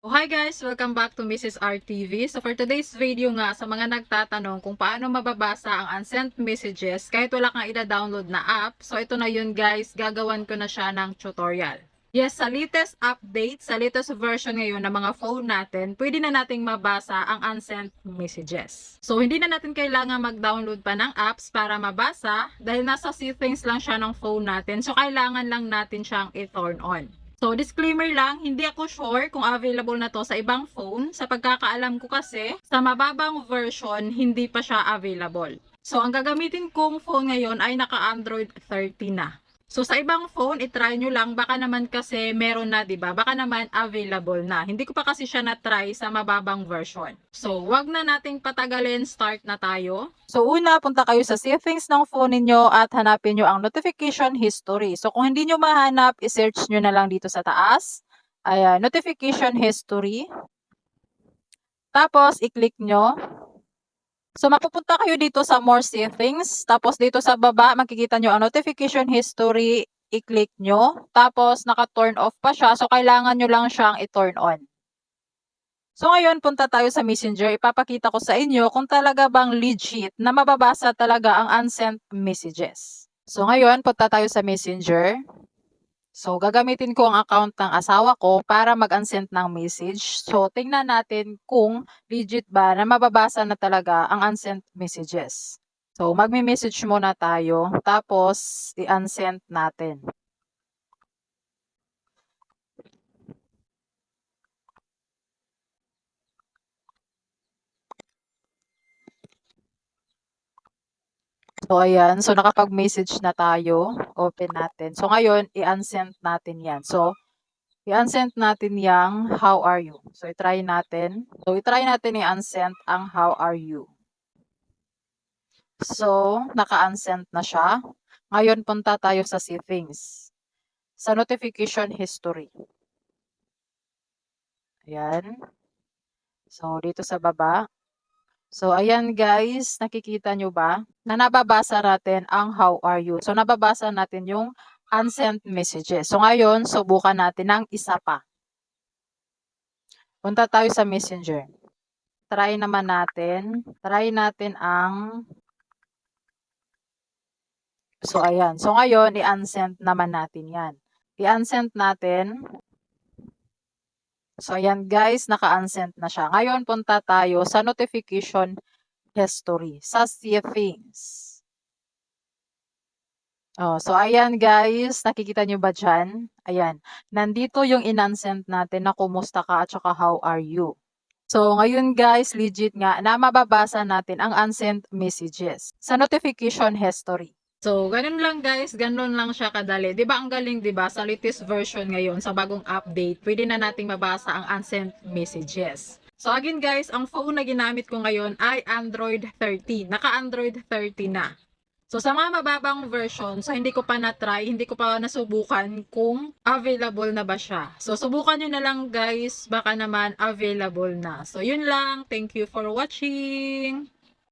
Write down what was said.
Oh, hi guys! Welcome back to Mrs. RTV. So for today's video nga, sa mga nagtatanong kung paano mababasa ang unsent messages kahit wala kang ida-download na app, so ito na yun guys, gagawan ko na siya ng tutorial. Yes, sa latest update, sa latest version ngayon ng mga phone natin, pwede na nating mabasa ang unsent messages. So hindi na natin kailangan mag-download pa ng apps para mabasa dahil nasa settings lang siya ng phone natin. So kailangan lang natin siyang i-turn on. So, disclaimer lang, hindi ako sure kung available na to sa ibang phone. Sa pagkakaalam ko kasi, sa mababang version, hindi pa siya available. So, ang gagamitin kong phone ngayon ay naka-Android 30 na. So, sa ibang phone, itry nyo lang. Baka naman kasi meron na, di ba? Baka naman available na. Hindi ko pa kasi siya na-try sa mababang version. So, wag na nating patagalin. Start na tayo. So, una, punta kayo sa settings ng phone ninyo at hanapin nyo ang notification history. So, kung hindi nyo mahanap, isearch nyo na lang dito sa taas. Ayan, notification history. Tapos, i-click nyo. So, mapupunta kayo dito sa more settings. Tapos, dito sa baba, makikita nyo ang notification history. I-click nyo. Tapos, naka-turn off pa siya. So, kailangan nyo lang siyang i-turn on. So, ngayon, punta tayo sa Messenger. Ipapakita ko sa inyo kung talaga bang legit na mababasa talaga ang unsent messages. So, ngayon, punta tayo sa Messenger. So, gagamitin ko ang account ng asawa ko para mag-unsend ng message. So, tingnan natin kung legit ba na mababasa na talaga ang unsent messages. So, magme-message muna tayo. Tapos, i-unsend natin. So, ayan. So, nakapag-message na tayo. Open natin. So, ngayon, i-unsend natin yan. So, i-unsend natin yung how are you. So, i-try natin. So, i-try natin i-unsend ang how are you. So, naka-unsend na siya. Ngayon, punta tayo sa settings. Sa notification history. Ayan. So, dito sa baba. So, ayan guys, nakikita nyo ba na nababasa natin ang how are you. So, nababasa natin yung unsent messages. So, ngayon, subukan natin ng isa pa. Punta tayo sa messenger. Try naman natin. Try natin ang So, ayan. So, ngayon, i-unsend naman natin yan. I-unsend natin. So, ayan guys, naka-unsend na siya. Ngayon, punta tayo sa notification history, sa settings. Oh, so, ayan guys, nakikita nyo ba dyan? Ayan, nandito yung in-unsend natin na kumusta ka at saka how are you. So, ngayon guys, legit nga na mababasa natin ang unsent messages sa notification history. So, ganun lang guys, ganun lang siya kadali. 'Di ba ang galing 'di ba sa latest version ngayon sa bagong update, pwede na nating mabasa ang unsent messages. So again guys, ang phone na ginamit ko ngayon ay Android 13. Naka-Android 30 na. So sa mga mababang version, so hindi ko pa na-try, hindi ko pa nasubukan kung available na ba siya. So subukan nyo na lang guys, baka naman available na. So yun lang, thank you for watching!